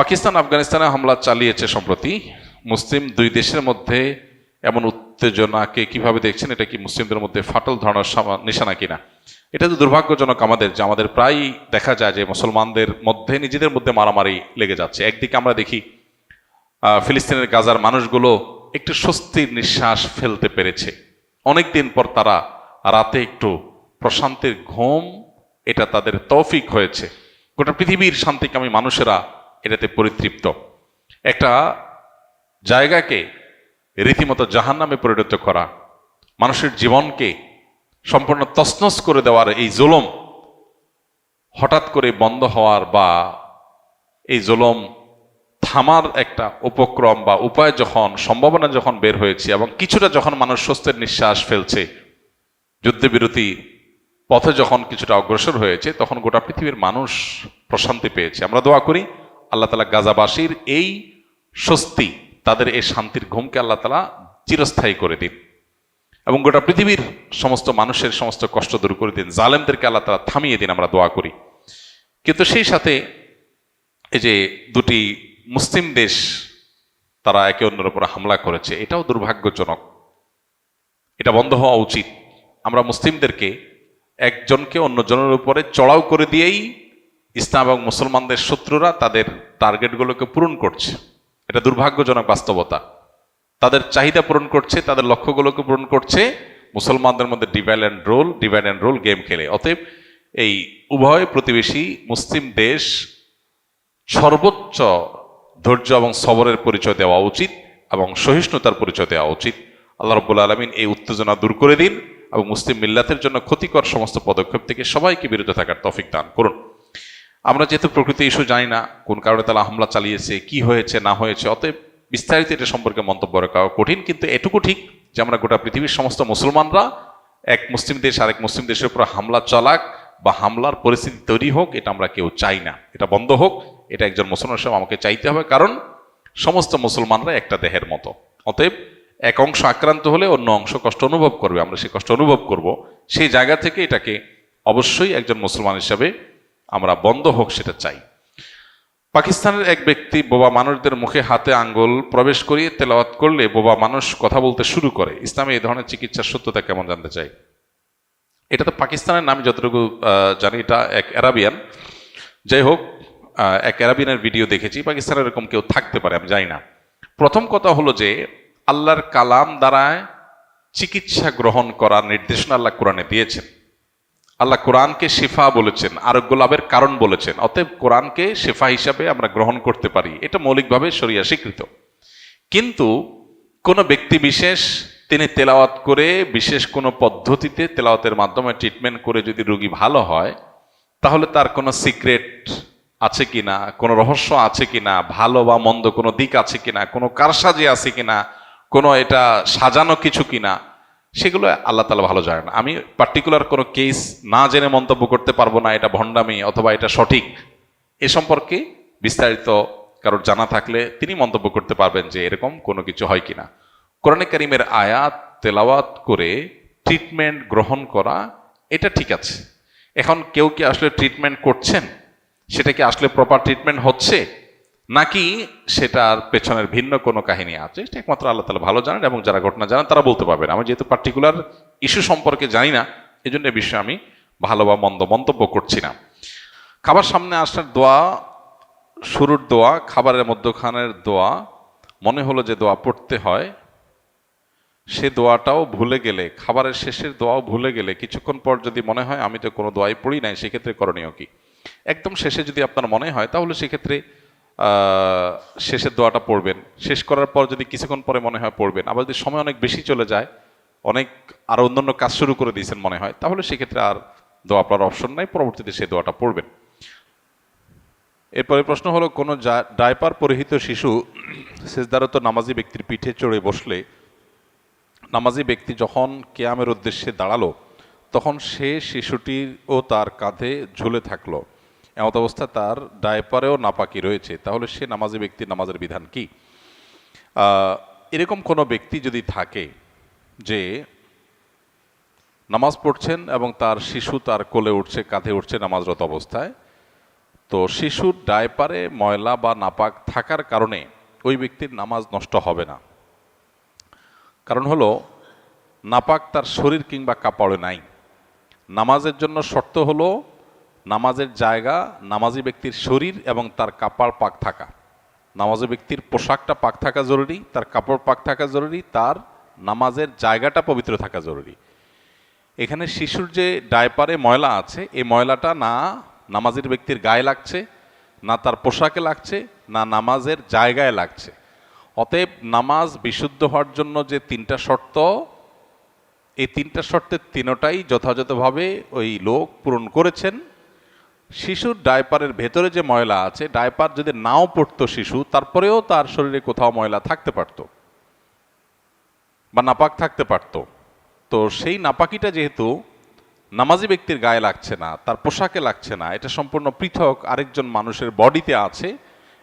পাকিস্তান আফগানিস্তানে হামলা চালিয়েছে সম্প্রতি। মুসলিম দুই দেশের মধ্যে এমন উত্তেজনাকে কীভাবে দেখছেন, এটা কি মুসলিমদের মধ্যে ফাটল ধরানোর নিশানা কিনা? এটা তো দুর্ভাগ্যজনক আমাদের, যে আমাদের প্রায়ই দেখা যায় যে মুসলমানদের মধ্যে নিজেদের মধ্যে মারামারি লেগে যাচ্ছে। একদিকে আমরা দেখি ফিলিস্তিনের গাজার মানুষগুলো একটু স্বস্তির নিঃশ্বাস ফেলতে পেরেছে। অনেক দিন পর তারা রাতে একটু প্রশান্তির ঘুম, এটা তাদের তৌফিক হয়েছে। গোটা পৃথিবীর শান্তিকামী মানুষেরা এটাতে পরিতৃপ্ত। একটা জায়গাকে রীতিমতো জাহান নামে পরিণত করা, মানুষের জীবনকে সম্পূর্ণ তছনছ করে দেওয়ার এই জুলম হঠাৎ করে বন্ধ হওয়ার বা এই জুলম থামার একটা উপক্রম বা উপায় যখন, সম্ভাবনা যখন বের হয়েছে এবং কিছুটা যখন মানুষ স্বস্তির নিঃশ্বাস ফেলছে, যুদ্ধবিরতি পথে যখন কিছুটা অগ্রসর হয়েছে, তখন গোটা পৃথিবীর মানুষ প্রশান্তি পেয়েছে। আমরা দোয়া করি আল্লাহ তালা গাজাবাসীর এই স্বস্তি, তাদের এই শান্তির ঘুমকে আল্লাহ তালা চিরস্থায়ী করে দিন। এবং গোটা পৃথিবীর সমস্ত মানুষের সমস্ত কষ্ট দূর করে দিন। জালেমদেরকে আল্লাহ তালা থামিয়ে দিন, আমরা দোয়া করি। কিন্তু সেই সাথে এই যে দুটি মুসলিম দেশ, তারা একে অন্যের উপর হামলা করেছে, এটাও দুর্ভাগ্যজনক। এটা বন্ধ হওয়া উচিত। আমরা মুসলিমদেরকে একজনকে অন্যজনের উপরে চড়াও করে দিয়েই ইসলাম এবং মুসলমানদের শত্রুরা তাদের টার্গেটগুলোকে পূরণ করছে। এটা দুর্ভাগ্যজনক বাস্তবতা। তাদের চাহিদা পূরণ করছে, তাদের লক্ষ্যগুলোকে পূরণ করছে মুসলমানদের মধ্যে divide and rule divide and rule game খেলে। অতএব এই উভয় প্রতিবেশী মুসলিম দেশ সর্বোচ্চ ধৈর্য এবং সবরের পরিচয় দেওয়া উচিত এবং সহিষ্ণুতার পরিচয় দেওয়া উচিত। আল্লাহ রব্বুল আলমিন এই উত্তেজনা দূর করে দিন এবং মুসলিম মিল্লাতের জন্য ক্ষতিকর সমস্ত পদক্ষেপ থেকে সবাইকে বিরত থাকার তফিক দান করুন। আমরা যেহেতু প্রকৃতি ইস্যু জানি না কোন কারণে তারা হামলা চালিয়েছে, কি হয়েছে, না হয়েছে, অতএব বিস্তারিত এটা সম্পর্কে মন্তব্য রাখা কঠিন, কিন্তু এটুকু ঠিক যে আমরা গোটা পৃথিবীর সমস্ত মুসলমানরা এক মুসলিম দেশ আরেক মুসলিম দেশের উপর হামলা চালাক বা হামলার পরিস্থিতি তৈরি হোক, এটা আমরা কেউ চাই না। এটা বন্ধ হোক, এটা একজন মুসলমান হিসেবে আমাকে চাইতে হবে, কারণ সমস্ত মুসলমানরা একটা দেহের মতো। অতএব এক অংশ আক্রান্ত হলে অন্য অংশ কষ্ট অনুভব করবে, আমরা সেই কষ্ট অনুভব করব। সেই জায়গা থেকে এটাকে অবশ্যই একজন মুসলমান হিসাবে আমরা বন্ধ হোক সেটা চাই। পাকিস্তানের এক ব্যক্তি বোবা মানুষদের মুখে হাতে আঙ্গুল প্রবেশ করিয়ে তেলাওয়াত করলে বোবা মানুষ কথা বলতে শুরু করে। ইসলামে এই ধরনের চিকিৎসার সত্যতা কেমন জানতে চাই? এটা তো পাকিস্তানের নাম যতটুকু জানি, এটা এক অ্যারাবিয়ান। যাই হোক এক অ্যারাবিয়ানের ভিডিও দেখেছি, পাকিস্তানের এরকম কেউ থাকতে পারে, আমি জানি না। প্রথম কথা হলো যে, আল্লাহর কালাম দ্বারায় চিকিৎসা গ্রহণ করার নির্দেশনা আল্লাহ কোরআনে দিয়েছেন। আল্লাহ কোরআনকে শেফা বলেছেন, আরোগ্য লাভের কারণ বলেছেন। অতএব কোরআনকে শেফা হিসাবে আমরা গ্রহণ করতে পারি। এটা মৌলিকভাবে সরিয়া স্বীকৃত। কিন্তু কোনো ব্যক্তি বিশেষ তিনি তেলাওয়াত করে বিশেষ কোনো পদ্ধতিতে তেলাওয়াতের মাধ্যমে ট্রিটমেন্ট করে যদি রোগী ভালো হয়, তাহলে তার কোনো সিক্রেট আছে কিনা, কোনো রহস্য আছে কি না ভালো বা মন্দ কোনো দিক আছে কি না কোনো কারসাজি আছে কি না কোনো এটা সাজানো কিছু কিনা সেগুলো আল্লাহ তালা ভালো জানে না। আমি পার্টিকুলার কোনো কেস না জেনে মন্তব্য করতে পারব না, এটা ভণ্ডামি অথবা এটা সঠিক। এ সম্পর্কে বিস্তারিত কারোর জানা থাকলে তিনি মন্তব্য করতে পারবেন যে এরকম কোনো কিছু হয় কিনা। কোরআনে কারিমের আয়াত, তেলাওয়াত করে ট্রিটমেন্ট গ্রহণ করা, এটা ঠিক আছে। এখন কেউ কি আসলে ট্রিটমেন্ট করছেন? সেটা কি আসলে প্রপার ট্রিটমেন্ট হচ্ছে? নাকি সেটার পেছনের ভিন্ন কোনো কাহিনী আছে? সেটা একমাত্র আল্লাহ তালা ভালো জানেন এবং যারা ঘটনা জানেন তারা বলতে পারবেন। আমি যেহেতু পার্টিকুলার ইস্যু সম্পর্কে জানি না এই জন্য বিষয়ে আমি ভালো বা মন্দ মন্তব্য করছি না। খাবার সামনে আসার দোয়া, শুরুর দোয়া, খাবারের মধ্যখানের দোয়া, মনে হলো যে দোয়া পড়তে হয়। সে দোয়াটাও ভুলে গেলে, খাবারের শেষের দোয়াও ভুলে গেলে, কিছুক্ষণ পর যদি মনে হয় আমি তো কোনো দোয়াই পড়ি নাই, সেক্ষেত্রে করণীয় কি? একদম শেষে যদি আপনার মনে হয়, তাহলে সেক্ষেত্রে শেষের দোয়াটা পড়বেন। শেষ করার পর যদি কিছুক্ষণ পরে মনে হয় পড়বেন। আবার যদি সময় অনেক বেশি চলে যায়, অনেক আরও অন্যান্য কাজ শুরু করে দিয়েছেন মনে হয়, তাহলে সেক্ষেত্রে আর দোয়া পড়ার অপশন নাই। পরবর্তীতে সেই দোয়াটা পড়বেন। এরপরে প্রশ্ন হলো, কোনো ডায়পার পরিহিত শিশু সেজদারত নামাজি ব্যক্তির পিঠে চড়ে বসলে, নামাজি ব্যক্তি যখন কেয়ামের উদ্দেশ্যে দাঁড়াল, তখন সে শিশুটির ও তার কাঁধে ঝুলে থাকল। এমত অবস্থা তার ডায়পারেও নাপাকি রয়েছে। তাহলে সে নামাজি ব্যক্তির নামাজের বিধান কি? এরকম কোনো ব্যক্তি যদি থাকে যে নামাজ পড়ছেন এবং তার শিশু তার কোলে উঠছে, কাঁধে উঠছে নামাজরত অবস্থায়, তো শিশুর ডায়পারে ময়লা বা নাপাক থাকার কারণে ওই ব্যক্তির নামাজ নষ্ট হবে না। কারণ হলো, নাপাক তার শরীর কিংবা কাপড়ে নাই। নামাজের জন্য শর্ত হলো নামাজের জায়গা, নামাজি ব্যক্তির শরীর এবং তার কাপড় পাক থাকা। নামাজি ব্যক্তির পোশাকটা পাক থাকা জরুরি, তার কাপড় পাক থাকা জরুরি, তার নামাজের জায়গাটা পবিত্র থাকা জরুরি। এখানে শিশুর যে ডায়পারে ময়লা আছে, এই ময়লাটা না নামাজের ব্যক্তির গায়ে লাগছে, না তার পোশাকে লাগছে, না নামাজের জায়গায় লাগছে। অতএব নামাজ বিশুদ্ধ হওয়ার জন্য যে তিনটা শর্ত, এই তিনটা শর্তের তিনোটাই যথাযথভাবে ওই লোক পূরণ করেছেন। শিশুর ডায়পারের ভেতরে যে ময়লা আছে ডায়পার যদি নাও পড়তো শিশু, তারপরেও তার শরীরে কোথাও ময়লা থাকতে পারতো বা নাপাক থাকতে পারতো। তো সেই নাপাকিটা যেহেতু নামাজি ব্যক্তির গায়ে লাগছে না, তার পোশাকে লাগছে না, এটা সম্পূর্ণ পৃথক, আরেকজন মানুষের বডিতে আছে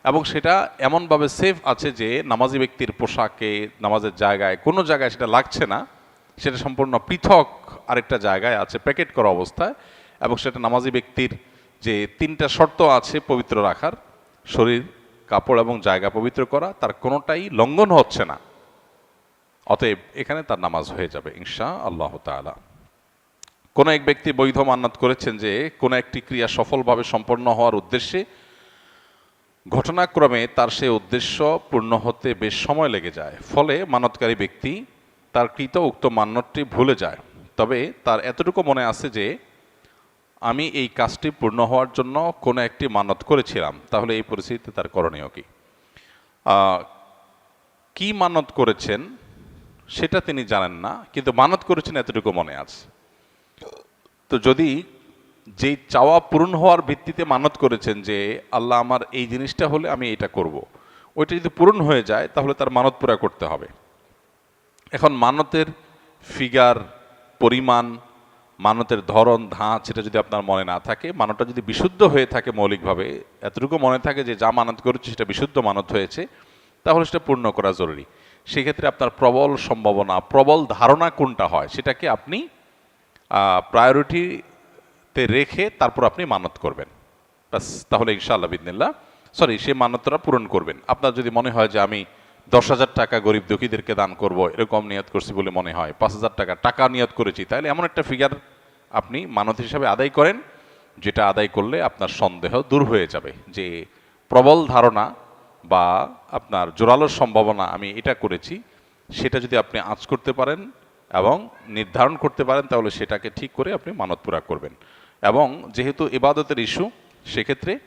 এবং সেটা এমনভাবে সেফ আছে যে নামাজি ব্যক্তির পোশাকে, নামাজের জায়গায়, কোনো জায়গায় সেটা লাগছে না, সেটা সম্পূর্ণ পৃথক আরেকটা জায়গায় আছে, প্যাকেট করা অবস্থায় এবং সেটা নামাজি ব্যক্তির যে তিনটা শর্ত আছে পবিত্র রাখার, শরীর, কাপড় এবং জায়গা পবিত্র করা, তার কোনোটাই লঙ্ঘন হচ্ছে না। অতএব এখানে তার নামাজ হয়ে যাবে ইনশা আল্লাহ তাআলা। কোন এক ব্যক্তি বৈধ মান্নাত করেছেন যে কোনো একটি ক্রিয়া সফলভাবে সম্পন্ন হওয়ার উদ্দেশ্যে, ঘটনাক্রমে তার সে উদ্দেশ্য পূর্ণ হতে বেশ সময় লেগে যায়। ফলে মানতকারী ব্যক্তি তার কৃত উক্ত মান্যতটি ভুলে যায়। তবে তার এতটুকু মনে আছে যে আমি এই কাজটি পূর্ণ হওয়ার জন্য কোনো একটি মানত করেছিলাম। তাহলে এই পরিস্থিতিতে তার করণীয় কি? কি মানত করেছেন সেটা তিনি জানেন না, কিন্তু মানত করেছেন এতটুকু মনে আছে। তো যদি যেই চাওয়া পূরণ হওয়ার ভিত্তিতে মানত করেছেন যে, আল্লাহ আমার এই জিনিসটা হলে আমি এটা করব। ওইটা যদি পূরণ হয়ে যায়, তাহলে তার মানত পুরা করতে হবে। এখন মানতের ফিগার পরিমাণ মানতের ধরন, ধাঁচ, সেটা যদি আপনার মনে না থাকে মানতটা যদি বিশুদ্ধ হয়ে থাকে মৌলিকভাবে, এতটুকু মনে থাকে যে যা মানত করেছে সেটা বিশুদ্ধ মানত হয়েছে, তাহলে সেটা পূর্ণ করা জরুরি। সেক্ষেত্রে আপনার প্রবল সম্ভাবনা, প্রবল ধারণা কোনটা হয়, সেটাকে আপনি প্রায়োরিটিতে রেখে তারপর আপনি মানত করবেন। ব্যাস, তাহলে ইনশাআল্লাহ বিদিনিল্লা সরি সেই মানতটা পূরণ করবেন। আপনার যদি মনে হয় যে আমি দশ হাজার টাকা গরিব দুঃখীদেরকে দান করব, এরকম নিয়ত করছি বলে মনে হয়, পাঁচ হাজার টাকা টাকা নিয়ত করেছি, তাহলে এমন একটা ফিগার আপনি মানত হিসাবে আদায় করেন, যেটা আদায় করলে আপনার সন্দেহ দূর হয়ে যাবে যে প্রবল ধারণা বা আপনার জোরালোর সম্ভাবনা আমি এটা করেছি, সেটা যদি আপনি আঁচ করতে পারেন এবং নির্ধারণ করতে পারেন, তাহলে সেটাকে ঠিক করে আপনি মানত পুরা করবেন। এবং যেহেতু ইবাদতের ইস্যু, সেক্ষেত্রে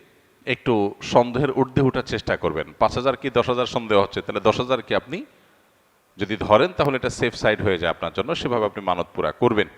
একটু সন্দেহের ঊর্ধ্বে ওঠার চেষ্টা করবেন। পাঁচ হাজার কি দশ হাজার সন্দেহ হচ্ছে? তাহলে দশ হাজার কি আপনি যদি ধরেন, তাহলে এটা সেফ সাইড হয়ে যায় আপনার জন্য, সেভাবে আপনি মানত পুরা করবেন।